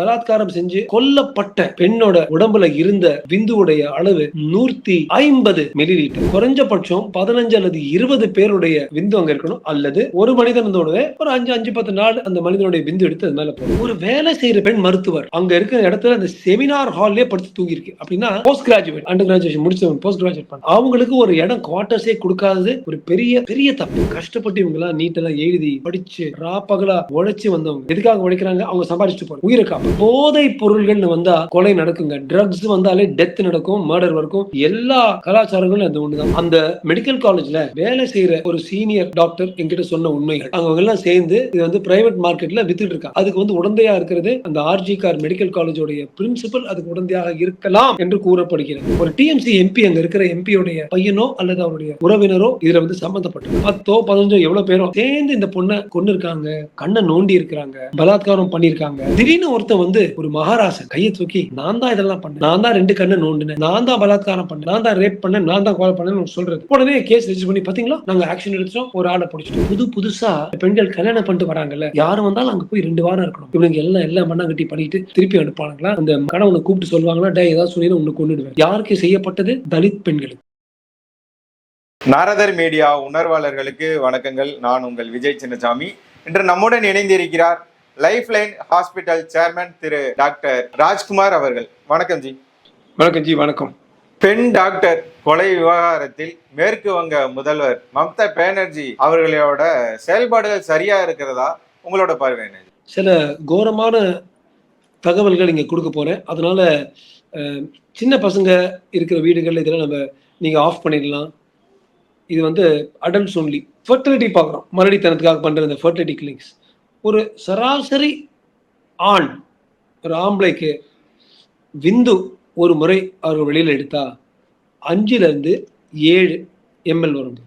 பலாத்காரம் செஞ்சு கொல்லப்பட்ட பெண்ணோட உடம்புல இருந்த விந்துவுடைய அளவு நூத்தி ஐம்பது மில்லி லிட்டர் குறைஞ்சபட்சம் பதினஞ்சு அல்லது இருபது பேருடைய விந்து அங்க இருக்கணும். அல்லது ஒரு மனிதனோட ஒரு அஞ்சு அஞ்சு பத்து நாள் அந்த மனிதனுடைய விந்து எடுத்து அது மேல போகும் ஒரு வேலை செய்யற பெண் மருத்துவர் அங்க இருக்கிற இடத்துல அந்த செமினார் ஹால்லே படுத்து தூங்கி இருக்கு அப்படின்னா போஸ்ட் கிராஜுவேட் அண்டர் கிராஜுவேஷன் முடிச்சவங்க போஸ்ட் கிராஜுவேட் பண்ண. அவங்களுக்கு ஒரு இடம் குவார்டர்ஸே கொடுக்காதது ஒரு பெரிய பெரிய தப்பு. கஷ்டப்பட்டு இவங்க எல்லாம் நீட்டெல்லாம் எழுதி படிச்சு ராப்பகலா பகலா உழைச்சு வந்தவங்க. எதுக்காக உழைக்கிறாங்க? அவங்க சம்பாதிச்சுட்டு போறாங்க. உயிரை போதை பொருள்கள்னு வந்தா கொலை நடக்குங்க. ட்ரக்ஸ் வந்தாலே டெத் நடக்கும் மர்டர் வரைக்கும். எல்லா கலாச்சாரங்களும் அது ஒண்ணுதான். அந்த மெடிக்கல் காலேஜ்ல வேலை செய்யற ஒரு சீனியர் டாக்டர் என்கிட்ட சொன்ன உண்மைகள். அவங்க எல்லாம் சேர்ந்து இது வந்து பிரைவேட் மார்க்கெட்ல வித்துட்டு இருக்காங்க. அதுக்கு வந்து உடந்தையா இருக்கிறது அந்த ஆர்ஜி கார் மெடிக்கல் காலேஜோடைய பிரின்சிபல் அதுக்கு உடந்தையாக இருக்கலாம் என்று கூறப்படுகிறது. ஒரு டிஎம்சி எம்பி அங்க இருக்கிற எம்பியோடைய பையனோ அல்லது அவருடைய உறவினரோ இதுல வந்து சம்பந்தப்பட்டு பத்தோ பதினஞ்சோ எவ்வளவு பேரோ சேர்ந்து இந்த பொண்ணை கொண்டு இருக்காங்க கண்ணை நோண்டி இருக்கிறாங்க பலாத்காரம் பண்ணிருக்காங்க திடீர்னு ஒருத்தன் வந்து ஒரு மகாராசன் கையை தூக்கி நான் தான் இதெல்லாம் பண்ணேன். நான் தான் ரெண்டு கண்ணு நோண்டினேன். நான் தான் பலாத்காரம் பண்ணேன். நான் தான் ரேப் பண்ணேன். நான் தான் கொலை பண்ணேன்னு சொல்றது. உடனே கேஸ் ரெஜிஸ்டர் பண்ணி பாத்தீங்களா? நாங்க ஆக்ஷன் எடுத்தோம். ஒரு ஆளை பிடிச்சிட்டோம். புது புதுசா பெண்கள் கல்யாணம் பண்ணிட்டு வராங்கல்ல. யாரும் வந்தாலும் அங்க போய் ரெண்டு வாரம் இருக்கணும். இவங்க எல்லாம் எல்லாம் மண்ணாங்கட்டி பண்ணிட்டு திருப்பி அனுப்பானுங்களா அந்த கணவனை கூப்பிட்டு சொல்லுவாங்களா? டே ஏதாவது சொல்லி உன்னை கொண்டுடுவேன் யாருக்கு செய்யப்பட்டது? தலித் பெண்களுக்கு. நாரதர் மீடியா உணர்வாளர்களுக்கு வணக்கங்கள். நான் உங்கள் விஜய் சின்னசாமி. இன்று நம்முடன் இணைந்திருக்கிறார் life line hospital chairman Thiru doctor Rajkumar அவர்கள். வணக்கம் ஜி. வணக்கம் ஜி வணக்கம். பெண் டாக்டர் கொலை விவகாரத்தில் மேற்கு வங்க முதல்வர் மம்தா பானர்ஜி அவர்களோட செயல்பாடுகள் சரியா இருக்கிறதா? உங்களோட பார்வை என்ன? சில கோரமான தகவல்கள் இங்க கொடுக்க போறேன். அதனால சின்ன பசங்க இருக்கிற வீடுகள்ல இதெல்லாம் நம்ம நீங்க ஆஃப் பண்ணிடலாம். இது வந்து அடல்ட்ஸ் ஒன்லி ஃபர்டிலிட்டி பார்க்குறோம். மறுபடித்தனத்துக்காக பண்ற இந்த ஃபர்டிலிட்டி கிளினிக்ஸ் ஒரு சராசரி ஆண் ஒரு ஆம்பளைக்கு விந்து ஒரு முறை அவர்கள் வெளியில் எடுத்தா அஞ்சிலிருந்து ஏழு எம்எல் வரும்.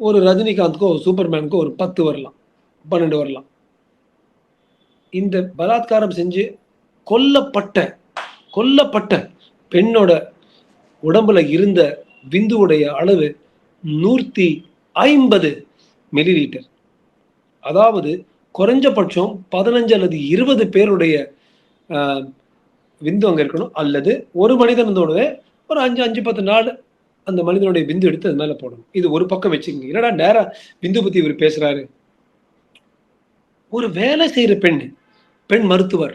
ஒரு ரஜினிகாந்த்க்கோ ஒரு சூப்பர்மேனுக்கோ ஒரு பத்து வரலாம் பன்னெண்டு வரலாம். இந்த பலாத்காரம் செஞ்சு கொல்லப்பட்ட கொல்லப்பட்ட பெண்ணோட உடம்புல இருந்த விந்துவுடைய அளவு நூற்றி ஐம்பது மில்லி லீட்டர் அதாவது குறைஞ்சபட்சம் பதினஞ்சு அல்லது இருபது பேருடைய ஆஹ், விந்து அங்கே இருக்கணும். அல்லது ஒரு மனிதனோட ஒரு அஞ்சு அஞ்சு பத்து நாள் அந்த மனிதனுடைய விந்து எடுத்து அது மேலே போடணும். இது ஒரு பக்கம் வச்சுக்கோங்க. என்னடா நேரா விந்து பத்தி இவர் பேசுறாரு? ஒரு வேலை செய்யற பெண் பெண் மருத்துவர்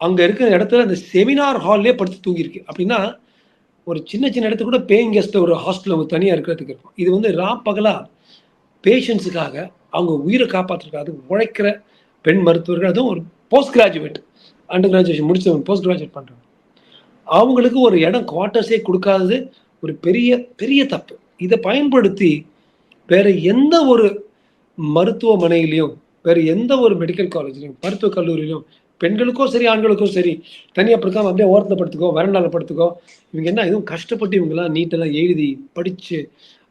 அங்க இருக்கிற இடத்துல அந்த செமினார் ஹால்லே படுத்து தூங்கியிருக்கு. அப்படின்னா ஒரு சின்ன சின்ன இடத்துக்கு கூட பேயிங் கெஸ்ட் ஒரு ஹாஸ்டல் அவங்க தனியா இருக்கிறதுக்கு இருக்கும். இது வந்து ரா பகலா பேஷண்ட்ஸுக்காக அவங்க உயிரை காப்பாற்றுறதுக்காக உழைக்கிற பெண் மருத்துவர்கள் அதுவும் ஒரு போஸ்ட் கிராஜுவேட் அண்டர் கிராஜுவேஷன் முடிச்சவங்க போஸ்ட் கிராஜுவேட் பண்ணுறாங்க அவங்களுக்கு ஒரு இடம் குவார்ட்டர்ஸே கொடுக்காதது ஒரு பெரிய பெரிய தப்பு. இதை பயன்படுத்தி வேற எந்த ஒரு மருத்துவமனையிலையும் வேற எந்த ஒரு மெடிக்கல் காலேஜ்லையும் மருத்துவக் கல்லூரியிலும் பெண்களுக்கோ சரி ஆண்களுக்கோ சரி தனியாக படுத்தாமல் அப்படியே ஓரத்தில் படுத்துக்கோ வரண்டால படுத்துக்கோ இவங்க என்ன எதுவும் கஷ்டப்பட்டு இவங்கெல்லாம் நீட்டெல்லாம் எழுதி படித்து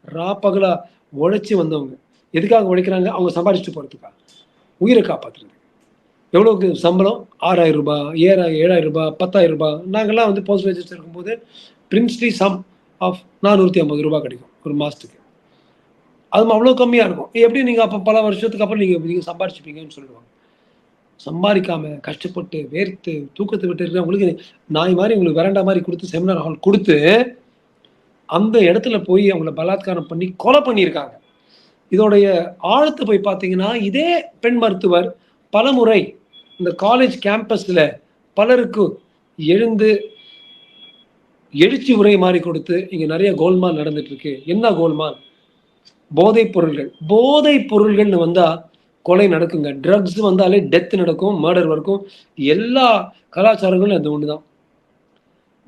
ரா பகலாக உழைச்சி வந்தவங்க. எதுக்காக உழைக்கிறாங்க? அவங்க சம்பாதிச்சுட்டு போகிறதுக்காக உயிரை காப்பாற்றுறது எவ்வளோக்கு சம்பளம்? ஆறாயிரம் ரூபாய் ஏழாயிரம் ஏழாயிரம் ரூபாய் பத்தாயிரம் ரூபாய் நாங்கள்லாம் வந்து போஸ்ட் வேஜஸ் இருக்கும்போது பிரின்ஸ்லி சம் ஆஃப் நானூற்றி ஐம்பது ரூபாய் கிடைக்கும் ஒரு மாதத்துக்கு அது அவ்வளோ கம்மியாக இருக்கும். எப்படி நீங்கள் அப்போ பல வருஷத்துக்கு அப்புறம் நீங்கள் நீங்கள் சம்பாரிச்சுப்பீங்கன்னு சொல்லுவாங்க. சம்பாதிக்காமல் கஷ்டப்பட்டு வேர்த்து தூக்கத்தை விட்டு இருக்கிறவங்களுக்கு நாய் மாதிரி உங்களுக்கு வேண்டாம் மாதிரி கொடுத்து செமினார் ஹால் கொடுத்து அந்த இடத்துல போய் அவங்கள பலாத்காரம் பண்ணி கொலை பண்ணியிருக்காங்க. இதோடைய ஆழத்தை போய் பார்த்தீங்கன்னா இதே பெண் மருத்துவர் பலமுறை இந்த காலேஜ் கேம்பஸில் பலருக்கு எழுந்து எழுச்சி உரை மாறி கொடுத்து இங்கே நிறைய கோல்மால் நடந்துட்டு இருக்கு என்ன கோல்மால்? போதைப் பொருள்கள். போதைப் பொருள்கள்னு வந்தால் கொலை நடக்குங்க. ட்ரக்ஸ் வந்தாலே டெத் நடக்கும் மர்டர் வரைக்கும். எல்லா கலாச்சாரங்களும் அது ஒன்று தான்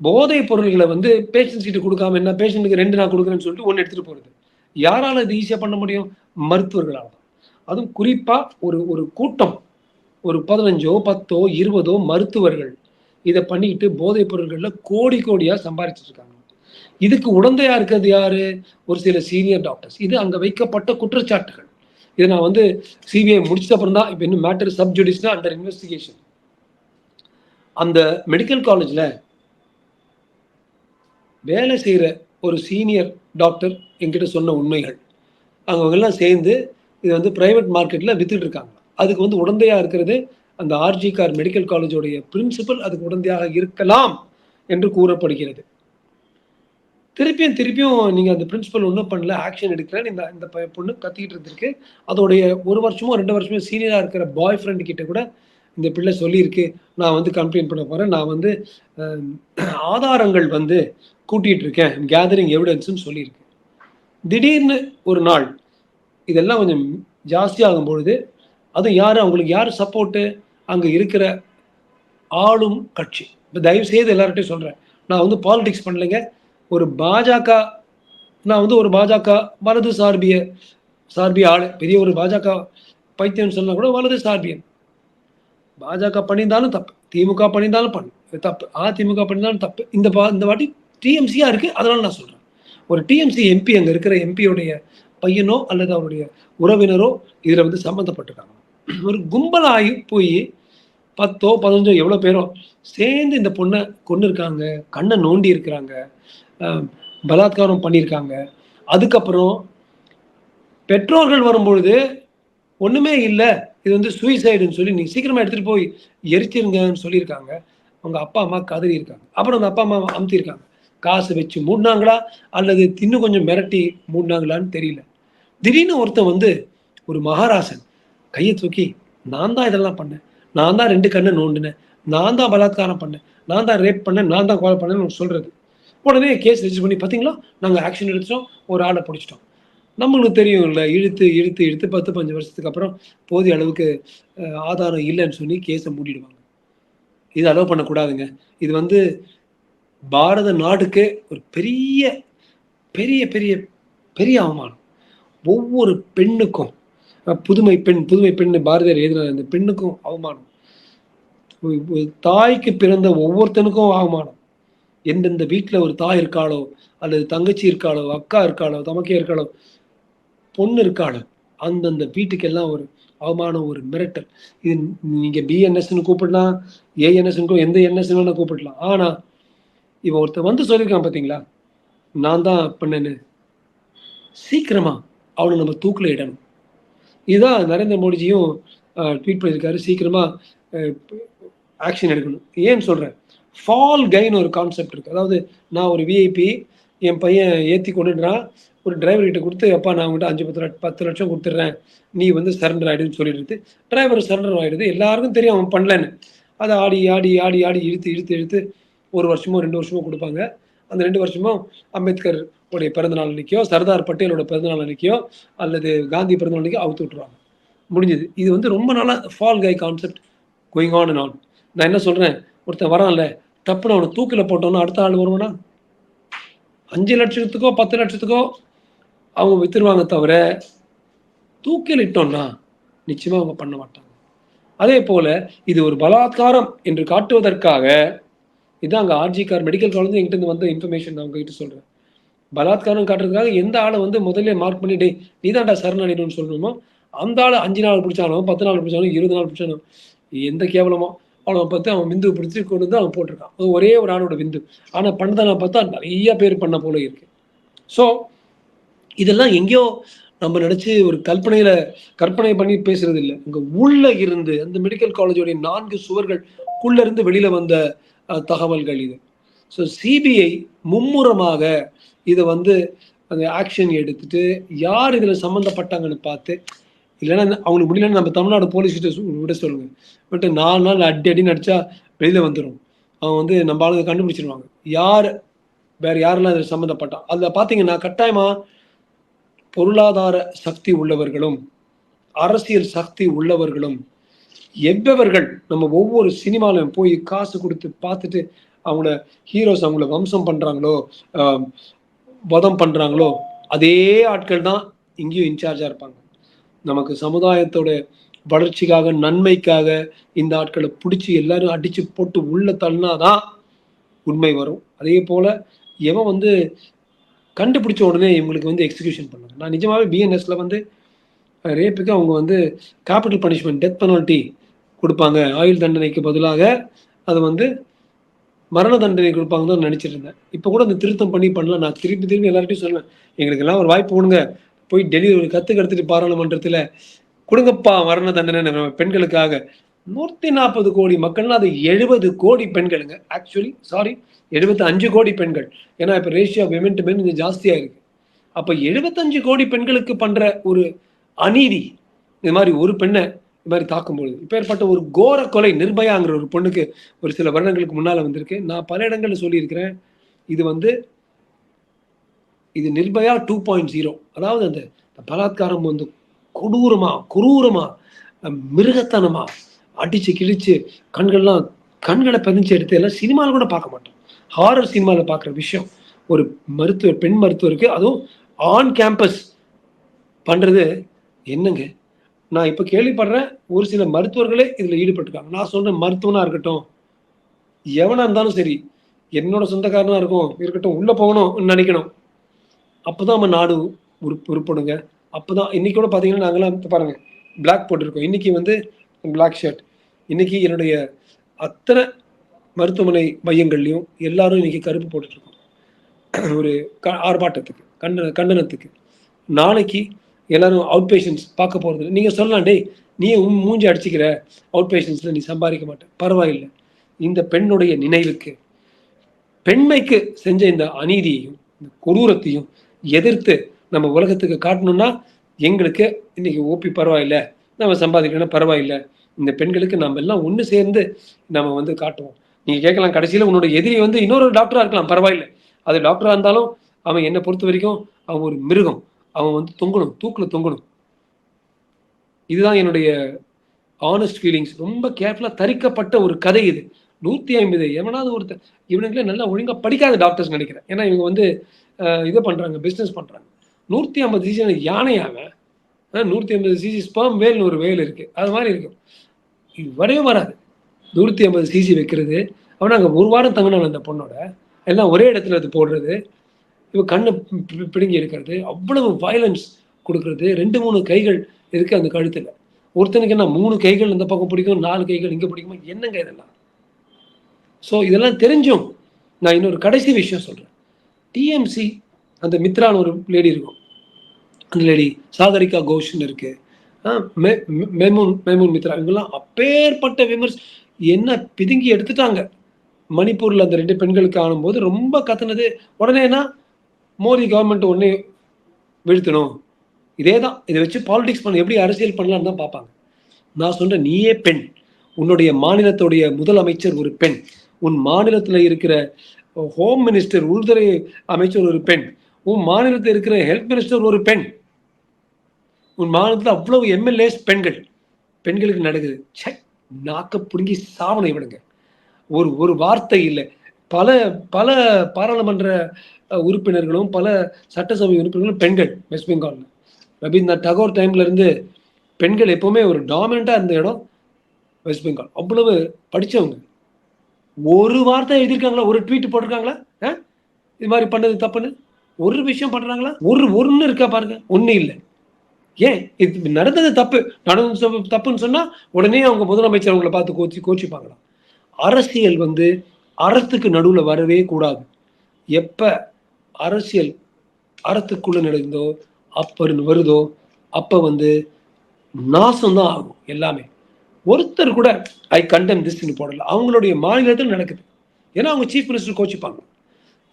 போதைப் பொருள்களை வந்து பேஷண்ட்ஸ் கிட்ட கொடுக்காம என்ன? பேஷண்ட்டுக்கு ரெண்டு நான் கொடுக்குறேன்னு சொல்லிட்டு ஒன்று எடுத்துகிட்டு போகிறது யாரால இது ஈஸியாக பண்ண முடியும்? மருத்துவர்களால் தான். அதுவும் குறிப்பாக ஒரு ஒரு கூட்டம் ஒரு பதினஞ்சோ பத்தோ இருபதோ மருத்துவர்கள் இதை பண்ணிக்கிட்டு போதைப் பொருள்களில் கோடி கோடியாக சம்பாதிச்சிருக்காங்க இருக்காங்க. இதுக்கு உடந்தையா இருக்கிறது யாரு? ஒரு சில சீனியர் டாக்டர்ஸ் இது அங்கே வைக்கப்பட்ட குற்றச்சாட்டுகள். இதை நான் வந்து சிபிஐ முடிச்ச அப்புறம் தான் இப்போ இன்னும் மேட்டர் சப்ஜுடிஸ்னா அண்டர் இன்வெஸ்டிகேஷன் அந்த மெடிக்கல் காலேஜில் வேலை செய்கிற ஒரு சீனியர் டாக்டர் என்கிட்ட சொன்ன உண்மைகள். அவங்க எல்லாம் சேர்ந்து இது வந்து ப்ரைவேட் மார்க்கெட்டில் வித்துட்டு இருக்காங்க. அதுக்கு வந்து உடந்தையாக இருக்கிறது அந்த ஆர்ஜி கார் மெடிக்கல் காலேஜோடைய பிரின்சிபல் அதுக்கு உடந்தையாக இருக்கலாம் என்று கூறப்படுகிறது. திருப்பியும் திருப்பியும் நீங்கள் அந்த பிரின்சிபல் ஒன்றும் பண்ணல ஆக்ஷன் எடுக்கிறேன் இந்த இந்த பொண்ணு கத்திக்கிட்டு இருந்திருக்கு. அதோடைய ஒரு வருஷமோ ரெண்டு வருஷமோ சீனியராக இருக்கிற பாய் ஃப்ரெண்டு கிட்ட கூட இந்த பிள்ளை சொல்லியிருக்கு. நான் வந்து கம்ப்ளைண்ட் பண்ண போகிறேன் நான் வந்து ஆதாரங்கள் வந்து கூட்டிகிட்டு இருக்கேன் கேதரிங் எவிடன்ஸ்னு சொல்லியிருக்கு. திடீர்னு ஒரு நாள் இதெல்லாம் கொஞ்சம் ஜாஸ்தியாகும் பொழுது அதுவும் யார் அவங்களுக்கு யார் சப்போர்ட்டு அங்கே இருக்கிற ஆளும் கட்சி. இப்போ தயவு செய்து எல்லார்ட்டையும் சொல்கிறேன் நான் வந்து பாலிடிக்ஸ் பண்ணலைங்க. ஒரு பாஜக நான் வந்து ஒரு பாஜக வலது சார்பிய சார்பிய ஆள். பெரிய ஒரு பாஜக பைத்தியம் சொன்னால் கூட வலது சார்பியன் பாஜக பண்ணியிருந்தாலும் தப்பு. திமுக பண்ணியிருந்தாலும் பண்ணு. தப்பு. அதிமுக பண்ணியிருந்தாலும் தப்பு. இந்த பா இந்த வாட்டி டிஎம்சியாக இருக்குது அதனால் நான் சொல்கிறேன் ஒரு டிஎம்சி எம்பி அங்கே இருக்கிற எம்பியோடைய பையனோ அல்லது அவருடைய உறவினரோ இதில் வந்து சம்மந்தப்பட்டிருக்காங்க ஒரு கும்பலாகி போய் பத்தோ பதினஞ்சோ எவ்வளோ பேரோ சேர்ந்து இந்த பொண்ணை கொண்டு இருக்காங்க கண்ணை நோண்டி இருக்கிறாங்க. பலாத்காரம் பண்ணியிருக்காங்க. அதுக்கப்புறம் பெற்றோர்கள் வரும்பொழுது ஒன்றுமே இல்லை. இது வந்து சூசைடுன்னு சொல்லி நீங்கள் சீக்கிரமாக எடுத்துகிட்டு போய் எரிச்சிருங்கன்னு சொல்லியிருக்காங்க. அவங்க அப்பா அம்மா கதறி இருக்காங்க. அப்புறம் அந்த அப்பா அம்மா அமுத்திருக்காங்க காசு வச்சு மூடினாங்களா? அல்லது இன்னும் கொஞ்சம் மிரட்டி மூடினாங்களான்னு தெரியல. திடீர்னு ஒருத்தன் வந்து ஒரு மகாராசன் கையை தூக்கி நான் தான் இதெல்லாம் பண்ணேன். நான் தான் ரெண்டு கண்ணை நோண்டினேன். நான் தான் பலாத்காரம் பண்ணேன். நான் தான் ரேப் பண்ணேன். நான் தான் கொலை பண்ணேன்னு சொல்கிறது உடனே கேஸ் ரெஜிஸ்டர் பண்ணி பார்த்தீங்களா நாங்கள் ஆக்ஷன் எடுத்தோம். ஒரு ஆளை பிடிச்சிட்டோம். நம்மளுக்கு தெரியும் இல்லை இழுத்து இழுத்து இழுத்து பத்து பஞ்சு வருஷத்துக்கு அப்புறம் போதிய அளவுக்கு ஆதாரம் இல்லைன்னு சொல்லி கேஸை மூடிடுவாங்க. இது அலோவ் பண்ணக்கூடாதுங்க. இது வந்து பாரத நாட்டுக்கு ஒரு பெரிய பெரிய பெரிய பெரிய அவமானம். ஒவ்வொரு பெண்ணுக்கும் புதுமை பெண் புதுமை பெண் பாரதியார் எழுதின அந்த பெண்ணுக்கும் அவமானம். தாய்க்கு பிறந்த ஒவ்வொருத்தனுக்கும் அவமானம். எந்தெந்த வீட்டில் ஒரு தாய் இருக்காளோ அல்லது தங்கச்சி இருக்காளோ அக்கா இருக்காளோ தமக்கே இருக்காளோ பொண்ணு இருக்காளோ அந்தந்த வீட்டுக்கெல்லாம் ஒரு அவமானம் ஒரு மிரட்டல். இது நீங்கள் பிஎன்எஸ்ன்னு கூப்பிடலாம் ஏஎன்எஸ்ன்னு எந்த என்எஸ்ன்னு கூப்பிடலாம். ஆனால் இவன் ஒருத்தன் வந்து சொல்லியிருக்கான் பார்த்தீங்களா நான் தான் பண்ணேன்னு. சீக்கிரமா அவனை நம்ம தூக்கில் இடணும். இதுதான் நரேந்திர மோடிஜியும் ட்வீட் பண்ணியிருக்காரு. சீக்கிரமா ஆக்ஷன் எடுக்கணும். ஏன்னு சொல்கிறேன் ஃபால் கைன்னு ஒரு கான்செப்ட் இருக்குது அதாவது நான் ஒரு விஐபி என் பையன் ஏற்றி கொண்டுடுறான். ஒரு டிரைவர்கிட்ட கொடுத்து அப்பா நான் உங்கள்கிட்ட அஞ்சு பத்து லட்சம் பத்து லட்சம் கொடுத்துட்றேன். நீ வந்து சரண்டர் ஆகிடுன்னு சொல்லிடுது டிரைவர் சரண்டர் ஆகிடுது எல்லாருக்கும் தெரியும் அவன் பண்ணலன்னு. அதை ஆடி ஆடி ஆடி ஆடி இழுத்து இழுத்து இழுத்து ஒரு வருஷமோ ரெண்டு வருஷமோ கொடுப்பாங்க. அந்த ரெண்டு வருஷமும் அம்பேத்கர் உடைய பிறந்தநாள் அன்னைக்கோ சர்தார் பட்டேலோட பிறந்தநாள் அன்னைக்கோ அல்லது காந்தி பிறந்தநாள் அன்னைக்கோ அவுத்து விட்டுருவாங்க. முடிஞ்சது. இது வந்து ரொம்ப நாளாக fall guy concept going on நான் நான் என்ன சொல்கிறேன் ஒருத்தன் வரான்ல டப்புன்னு அவனை தூக்கில் போட்டோன்னா அடுத்த ஆள் வருவானா? அஞ்சு லட்சத்துக்கோ பத்து லட்சத்துக்கோ அவங்க வித்துருவாங்க தவிர தூக்கில் இட்டோம்னா நிச்சயமாக அவங்க பண்ண மாட்டாங்க. அதே போல் இது ஒரு பலாத்காரம் என்று காட்டுவதற்காக இதான் அங்கே ஆர்ஜிக்கார் மெடிக்கல் காலேஜ் எங்கிட்ட இருந்து வந்த இன்ஃபர்மேஷன் நான் உங்ககிட்ட சொல்கிறேன் பலாத்காரம் காட்டுறதுக்காக எந்த ஆளை வந்து முதல்ல மார்க் பண்ணி டேய் நீ தான்டா சரணடையணும்னு சொல்லணுமோ அந்த ஆள் அஞ்சு நாள் பிடிச்சாலும் பத்து நாள் பிடிச்சாலும் இருபது நாள் பிடிச்சாலும் எந்த கேவலமோ அவனை பார்த்து அவன் விந்து பிடிச்சி கொண்டு வந்து அவன் போட்டிருக்கான். அது ஒரே ஒரு ஆளோட விந்து. ஆனால் பண்ணதை பார்த்தா நிறைய பேர் பண்ண போல இருக்கு. ஸோ இதெல்லாம் எங்கேயோ நம்ம நினச்சி ஒரு கற்பனையில கற்பனை பண்ணி பேசுறது இல்லை. இங்கே உள்ள இருந்து அந்த மெடிக்கல் காலேஜோடைய நான்கு சுவர்களுக்குள்ள இருந்து வெளியில வந்த தகவல்கள் இது. ஸோ சிபிஐ மும்முரமாக இதை வந்து அந்த ஆக்ஷன் எடுத்துட்டு யார் இதில் சம்மந்தப்பட்டாங்கன்னு பார்த்து இல்லைன்னா அவங்களுக்கு முடியலன்னு நம்ம தமிழ்நாடு போலீஸ் கிட்ட விட சொல்லுங்க. பட் நாலு நாள் அடி அடி நடிச்சா வெளியில் வந்துடும் அவன் வந்து நம்ம ஆளுங்க கண்டுபிடிச்சிருவாங்க. யார் வேற யாரெல்லாம் இதில் சம்மந்தப்பட்டான் அதில் பார்த்தீங்கன்னா கட்டாயமா பொருளாதார சக்தி உள்ளவர்களும் அரசியல் சக்தி உள்ளவர்களும் எவ்வவர்கள் நம்ம ஒவ்வொரு சினிமாலையும் போய் காசு கொடுத்து பார்த்துட்டு அவங்கள ஹீரோஸ் அவங்கள வம்சம் பண்ணுறாங்களோ வதம் பண்ணுறாங்களோ அதே ஆட்கள் தான் இங்கேயும் இன்சார்ஜாக இருப்பாங்க. நமக்கு சமுதாயத்தோட வளர்ச்சிக்காக நன்மைக்காக இந்த ஆட்களை பிடிச்சி எல்லாரும் அடித்து போட்டு உள்ள தள்ளினாதான் உண்மை வரும். அதே போல் எவன் வந்து கண்டுபிடிச்ச உடனே இவங்களுக்கு வந்து எக்ஸிகியூஷன் பண்ணாங்க. நான் நிஜமாவே பிஎன்எஸ்ல வந்து ரேப்புக்கு அவங்க வந்து கேபிட்டல் பனிஷ்மெண்ட் டெத் பெனால்ட்டி கொடுப்பாங்க. ஆயுள் தண்டனைக்கு பதிலாக அது வந்து மரண தண்டனை கொடுப்பாங்க தான் நினைச்சிட்டு இருந்தேன் இப்போ கூட அந்த திருத்தம் பண்ணி பண்ணலாம் நான் திருப்பி திருப்பி எல்லார்ட்டையும் சொல்லுவேன். எங்களுக்கு எல்லாம் ஒரு வாய்ப்பு கொடுங்க. போய் டெல்லி ஒரு கத்து கடத்திட்டு பாராளுமன்றத்தில் கொடுங்கப்பா மரண தண்டனை பெண்களுக்காக. நூற்றி நாற்பது கோடி மக்கள்னா அது எழுபது கோடி பெண்களுங்க. ஆக்சுவலி சாரி எழுபத்தி அஞ்சு கோடி பெண்கள். ஏன்னா இப்போ ரேஷியோ விமென் டு மென் கொஞ்சம் ஜாஸ்தியாக இருக்கு அப்போ எழுபத்தஞ்சு கோடி பெண்களுக்கு பண்ணுற ஒரு அநீதி இது மாதிரி ஒரு பெண்ணை இது மாதிரி தாக்கும்பொழுது. இப்பேற்பட்ட ஒரு கோர கொலை நிர்பயாங்கிற ஒரு பொண்ணுக்கு ஒரு சில வருடங்களுக்கு முன்னால் வந்திருக்கு. நான் பல இடங்கள்ல சொல்லியிருக்கிறேன். இது வந்து இது நிர்பயா டூ பாயிண்ட் ஜீரோ அதாவது அந்த பலாத்காரம் வந்து கொடூரமாக குரூரமாக மிருகத்தனமாக அடித்து கிழிச்சு கண்கள்லாம் கண்களை பதிஞ்சு எடுத்து எல்லாம் சினிமாவில் கூட பார்க்க மாட்டோம். ஹாரர் சினிமாவில் பார்க்குற விஷயம். ஒரு மருத்துவர் பெண் மருத்துவருக்கு அதுவும் ஆன் கேம்பஸ் பண்ணுறது என்னங்க? நான் இப்போ கேள்விப்படுறேன் ஒரு சில மருத்துவர்களே இதில் ஈடுபட்டிருக்காங்க. நான் சொல்கிறேன் மருத்துவனாக இருக்கட்டும் எவனாக இருந்தாலும் சரி என்னோட சொந்தக்காரனாக இருக்கும் இருக்கட்டும் உள்ளே போகணும்னு நினைக்கணும். அப்பதான் நம்ம நாடு உரு உருப்படுங்க அப்போ தான் கூட பார்த்தீங்கன்னா நாங்களாம் பாருங்கள் பிளாக் போட்டிருக்கோம். இன்றைக்கி வந்து பிளாக் ஷர்ட் இன்றைக்கி என்னுடைய அத்தனை மருத்துவமனை மையங்கள்லையும் எல்லாரும் இன்னைக்கு கருப்பு போட்டுட்ருக்கோம் ஒரு க- ஆர்ப்பாட்டத்துக்கு கண்டன கண்டனத்துக்கு. நாளைக்கு எல்லாரும் அவுட் பேஷன்ஸ் பார்க்க போகிறது நீங்கள் சொல்லலாம் டேய் நீ உன் மூஞ்சி அடிச்சுக்கிற அவுட் பேஷன்ஸில் நீ சம்பாதிக்க மாட்டேன் பரவாயில்லை. இந்த பெண்ணுடைய நினைவுக்கு பெண்மைக்கு செஞ்ச இந்த அநீதியையும் இந்த கொடூரத்தையும் எதிர்த்து நம்ம உலகத்துக்கு காட்டணும்னா எங்களுக்கு இன்னைக்கு ஓபி பரவாயில்லை நம்ம சம்பாதிக்கணும் பரவாயில்லை. இந்த பெண்களுக்கு நம்ம எல்லாம் ஒன்று சேர்ந்து நம்ம வந்து காட்டுவோம். நீங்கள் கேட்கலாம் கடைசியில் உன்னோட எதிரி வந்து இன்னொரு டாக்டராக இருக்கலாம் பரவாயில்லை. அது டாக்டராக இருந்தாலும் அவன் என்னை பொறுத்த வரைக்கும் அவன் ஒரு மிருகம். அவன் வந்து தொங்கணும் தூக்கில் தொங்கணும். இதுதான் என்னுடைய ஆனஸ்ட் ஃபீலிங்ஸ் ரொம்ப கேர்ஃபுல்லாக தரிக்கப்பட்ட ஒரு கதை இது. நூற்றி ஐம்பது எவனாவது ஒருத்தர் இவனுங்களே நல்லா ஒழுங்காக படிக்காத டாக்டர்ஸ் நினைக்கிறேன். ஏன்னா இவங்க வந்து இதை பண்ணுறாங்க பிஸ்னஸ் பண்ணுறாங்க நூற்றி ஐம்பது சிசி யானையாவன் நூற்றி ஐம்பது சிசி ஸ்பேம் வேல்னு ஒரு வேல் இருக்குது அது மாதிரி இருக்கும். இது வரவே வராது. நூற்றி ஐம்பது சிசி வைக்கிறது. அவன் அங்கே ஒரு வாரம் தங்கினான் அந்த பொண்ணோட. எல்லாம் ஒரே இடத்துல அது போடுறது. இப்போ கண்ணை பிடுங்கி எடுக்கிறது அவ்வளவு வயலன்ஸ் கொடுக்கறது. ரெண்டு மூணு கைகள் இருக்கு அந்த கழுத்துல. ஒருத்தனுக்கு என்ன மூணு கைகள் இந்த பக்கம் பிடிக்கும் நாலு கைகள் இங்க பிடிக்குமா? என்னங்க இதெல்லாம்? ஸோ இதெல்லாம் தெரிஞ்சும் நான் இன்னொரு கடைசி விஷயம் சொல்றேன். டிஎம்சி அந்த மித்ரான்னு ஒரு லேடி இருக்கும். அந்த லேடி சாகரிகா கோஷ்னு இருக்கு. மெமூன் மெமூன் மித்ரா இவங்கெல்லாம் அப்பேற்பட்ட விமர்ஸ் என்ன பிதுங்கி எடுத்துட்டாங்க. மணிப்பூர்ல அந்த ரெண்டு பெண்களுக்கு ஆனும்போது ரொம்ப கத்துனது. உடனேனா மோடி கவர்மெண்ட் ஒன்று வீழ்த்தணும். இதே தான் இதை வச்சு பாலிடிக்ஸ் பண்ண எப்படி அரசியல் பண்ணலான்னு தான் பார்ப்பாங்க. நான் சொல்றேன் நீயே பெண். உன்னுடைய மாநிலத்துடைய முதலமைச்சர் ஒரு பெண். உன் மாநிலத்தில் இருக்கிற ஹோம் மினிஸ்டர் உள்துறை அமைச்சர் ஒரு பெண். உன் மாநிலத்தில் இருக்கிற ஹெல்த் மினிஸ்டர் ஒரு பெண். உன் மாநிலத்தில் அவ்வளவு எம்எல்ஏஸ் பெண்கள். பெண்களுக்கு நடக்குது. ச்சே நாக்க பிடுங்கி சாவனை விடுங்க. ஒரு ஒரு வார்த்தை இல்லை. பல பல பாராளுமன்ற உறுப்பினர்களும் பல சட்டசபை உறுப்பினர்களும் பெண்கள் வெஸ்ட் பெங்காலில் ரவீந்திரநாத் டகோர் டைம்ல இருந்து பெண்கள் எப்பவுமே ஒரு டாமினண்ட்டாக இருந்த இடம் வெஸ்ட் பெங்கால் அவ்வளவு படித்தவங்க ஒரு வார்த்தை எழுதியிருக்காங்களா? ஒரு ட்வீட் போட்டிருக்காங்களா? இது மாதிரி பண்ணது தப்புன்னு? ஒரு விஷயம் பண்ணுறாங்களா ஒரு ஒன்று இருக்கா பாருங்க. ஒன்றும் இல்லை. ஏன்? இது நடந்தது தப்பு. நடந்தது தப்புன்னு சொன்னால் உடனே அவங்க முதலமைச்சர் அவங்கள பார்த்து கோச்சி கோச்சிப்பாங்களாம். அரசியல் வந்து அறத்துக்கு நடுவில் வரவே கூடாது. எப்போ அரசியல் அறத்துக்குள்ள நடந்தோ அப்ப வருதோ அப்ப வந்து நாசம் தான் ஆகும் எல்லாமே. ஒருத்தர் கூட ஐ கண்டம் திஸ்ன்னு போடல. அவங்களுடைய மாநிலத்தில் நடக்குது. ஏன்னா அவங்க சீஃப் மினிஸ்டர் கோச்சிப்பாங்க.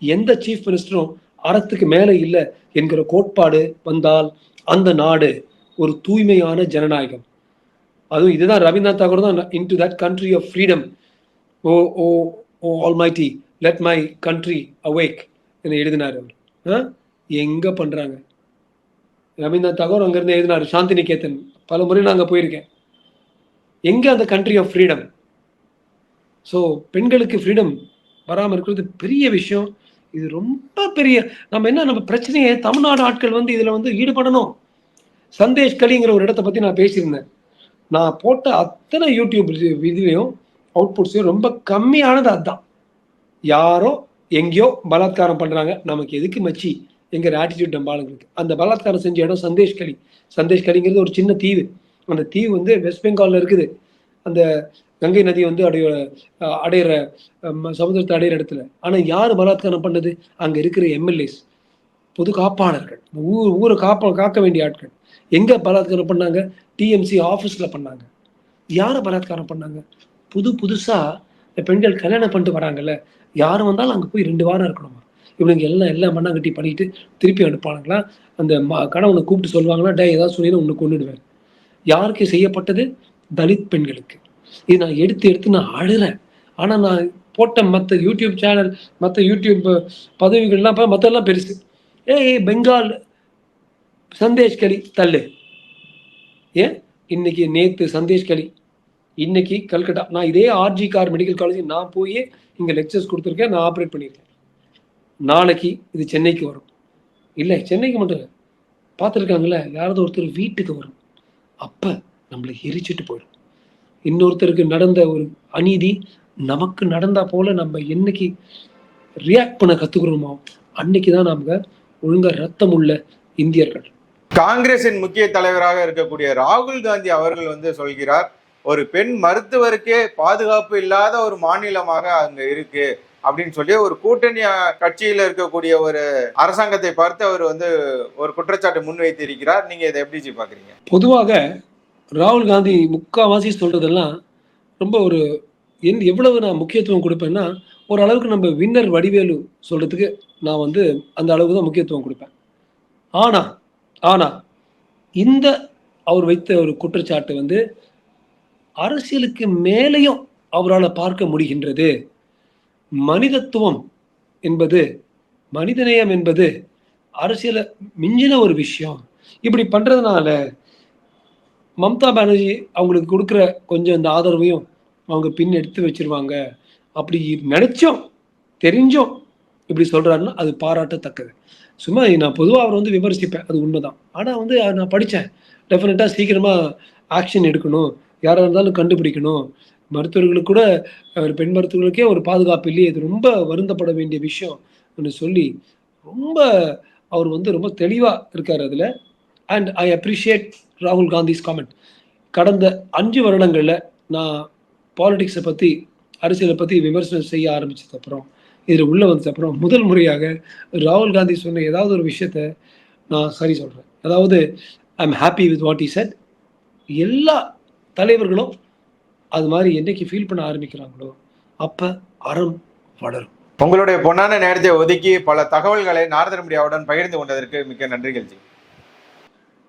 எந்த சீஃப் மினிஸ்டரும் அறத்துக்கு மேலே இல்லை என்கிற கோட்பாடு வந்தால் அந்த நாடு ஒரு தூய்மையான ஜனநாயகம். அதுவும் இதுதான் ரவீந்திரநாத் தாகூர் தான் into that country of freedom oh oh oh almighty let my country awake என்று எழுதினார் அவர். ஆ? எங்க பண்றாங்க? ரவீந்திரநாத் தாகூர் அங்கிருந்து எழுதினார் சாந்தி நிகேதன் பல முறை நான் போயிருக்கேன். எங்க அந்த கண்ட்ரி ஆஃப் ஃப்ரீடம் ஸோ பெண்களுக்கு ஃப்ரீடம் வராமல் இருக்கிறது பெரிய விஷயம். இது ரொம்ப பெரிய நம்ம என்ன நம்ம பிரச்சனையை தமிழ்நாடு ஆட்கள் வந்து இதில் வந்து ஈடுபடணும். சந்தேஷ் கலிங்கிற ஒரு இடத்த பத்தி நான் பேசியிருந்தேன். நான் போட்ட அத்தனை யூடியூப் இதுலையும் அவுட்புட்ஸையும் ரொம்ப கம்மியானது அதுதான் யாரோ எங்கேயோ பலாத்காரம் பண்ணுறாங்க நமக்கு எதுக்கு மச்சி? எங்கிற ஆட்டிடியூட் நம்ம ஆளுங்களுக்கு. அந்த பலாத்காரம் செஞ்ச இடம் சந்தேஷ் கலி சந்தேஷ் கலிங்கிறது ஒரு சின்ன தீவு. அந்த தீவு வந்து வெஸ்ட் பெங்கால்ல இருக்குது. அந்த கங்கை நதி வந்து அடைய அடையிற சமுதிரத்தை அடையிற இடத்துல. ஆனால் யார் பலாத்காரம் பண்ணது? அங்கே இருக்கிற எம்எல்ஏஸ் பொது காப்பாளர்கள். ஊர் ஊரை காப்ப காக்க வேண்டிய ஆட்கள். எங்கே பலாத்காரம் பண்ணாங்க? டிஎம்சி ஆஃபீஸில் பண்ணாங்க. யாரை பலாத்காரம் பண்ணாங்க? புது புதுசாக இந்த பெண்கள் கல்யாணம் பண்ணிட்டு வராங்கல்ல யார் வந்தாலும் அங்கே போய் ரெண்டு வாரம் இருக்கணுமா? இவனுங்க எல்லாம் எல்லாம் மண்ணாங்கட்டி பண்ணிட்டு திருப்பி அனுப்பானுங்களா அந்த ம- கணவனை கூப்பிட்டு சொல்லுவாங்களா டே ஏதாவது சொல்லி உன்னை கொண்டுடுவேன் யாருக்கு செய்யப்பட்டது? தலித் பெண்களுக்கு. இது நான் எடுத்து எடுத்து நான் அழுறேன். ஆனால் நான் போட்ட மற்ற யூடியூப் சேனல் மற்ற யூடியூப் பதவிகள்லாம் மற்றெல்லாம் மத்தெல்லாம் பெருசு. ஏய் பெங்கால் சந்தேஷ் கலி தள்ளு. ஏன்? இன்னைக்கு நேற்று சந்தேஷ் கலி இன்னைக்கு கல்கட்டா. நான் இதே ஆர்ஜி கார் மெடிக்கல் காலேஜ் நான் போய் இங்கே லெக்சர்ஸ் கொடுத்துருக்கேன் நான் ஆப்ரேட் பண்ணியிருக்கேன். நாளைக்கு இது சென்னைக்கு வரும். இல்லை சென்னைக்கு மட்டும் இல்லை. பார்த்துருக்காங்களே யாராவது ஒருத்தர் வீட்டுக்கு வரும். அப்போ நம்மளை எரிச்சிட்டு போயிடும். இன்னொருத்தருக்கு நடந்த ஒரு அநீதி நமக்கு நடந்தா போல நம்ம என்னைக்கு ரியாக்ட் பண்ண கத்துக்கிறோமோ அன்னைக்கு தான் நாம ஒழுங்காக ரத்தம் உள்ள இந்தியர்கள். காங்கிரசின் முக்கிய தலைவராக இருக்கக்கூடிய ராகுல் காந்தி அவர்கள் வந்து சொல்கிறார் ஒரு பெண் மருத்துவருக்கே பாதுகாப்பு இல்லாத ஒரு மாநிலமாக அங்க இருக்கு அப்படின்னு சொல்லி ஒரு கூட்டணி கட்சியில இருக்கக்கூடிய ஒரு அரசாங்கத்தை பார்த்து அவர் வந்து ஒரு குற்றச்சாட்டு முன்வைத்து இருக்கிறார் நீங்க இதை எப்படி பாக்குறீங்க பொதுவாக ராகுல் காந்தி முக்காவாசி சொல்றதெல்லாம் ரொம்ப ஒரு என் எவ்வளவு நான் முக்கியத்துவம் கொடுப்பேன்னா ஒரு அளவுக்கு நம்ம வின்னர் வடிவேலு சொல்றதுக்கு நான் வந்து அந்த அளவுக்கு தான் முக்கியத்துவம் கொடுப்பேன். ஆனா ஆனா இந்த அவர் வைத்த ஒரு குற்றச்சாட்டு வந்து அரசியலுக்கு மேலேயும் அவரால் பார்க்க முடிகின்றது. மனிதத்துவம் என்பது மனிதநேயம் என்பது அரசியலை மிஞ்சின ஒரு விஷயம். இப்படி பண்ணுறதுனால மம்தா பானர்ஜி அவங்களுக்கு கொடுக்குற கொஞ்சம் இந்த ஆதரவையும் அவங்க பின் எடுத்து வச்சிருவாங்க. அப்படி நினைச்சோம் தெரிஞ்சோம் இப்படி சொல்கிறாருன்னா அது பாராட்டத்தக்கது. சும்மா நான் பொதுவாக அவர் வந்து விமர்சிப்பேன் அது உண்மைதான். ஆனால் வந்து நான் படித்தேன் டெஃபினட்டாக சீக்கிரமாக ஆக்ஷன் எடுக்கணும். யாராக இருந்தாலும் கண்டுபிடிக்கணும். மருத்துவர்களுக்கு கூட அவர் பெண் மருத்துவர்களுக்கே ஒரு பாதுகாப்பு இல்லையே இது ரொம்ப வருந்தப்பட வேண்டிய விஷயம் ஒன்று சொல்லி ரொம்ப அவர் வந்து ரொம்ப தெளிவாக இருக்கார் அதில். அண்ட் ஐ அப்ரிஷியேட் ராகுல் காந்திஸ் காமெண்ட் கடந்த அஞ்சு வருடங்களில் நான் பாலிடிக்ஸை பற்றி அரசியலை பற்றி விமர்சனம் செய்ய ஆரம்பித்தது அப்புறம் இதில் உள்ளே வந்தது அப்புறம் முதல் முறையாக ராகுல் காந்தி சொன்ன ஏதாவது ஒரு விஷயத்த நான் சரி சொல்கிறேன் அதாவது I am happy with what he said எல்லா தலைவர்களும் அது மாதிரி என்னைக்கு ஃபீல் பண்ண ஆரம்பிக்கிறாங்களோ அப்போ அறம் வளரும். உங்களுடைய பொன்னான நேரத்தை ஒதுக்கி பல தகவல்களை நாரதர் மீடியாவுடன் பகிர்ந்து கொண்டதற்கு மிக்க நன்றிகள் ஜி.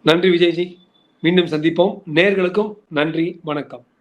நன்றி விஜய்ஜி மீண்டும் சந்திப்போம். நேர்களுக்கும் நன்றி வணக்கம்.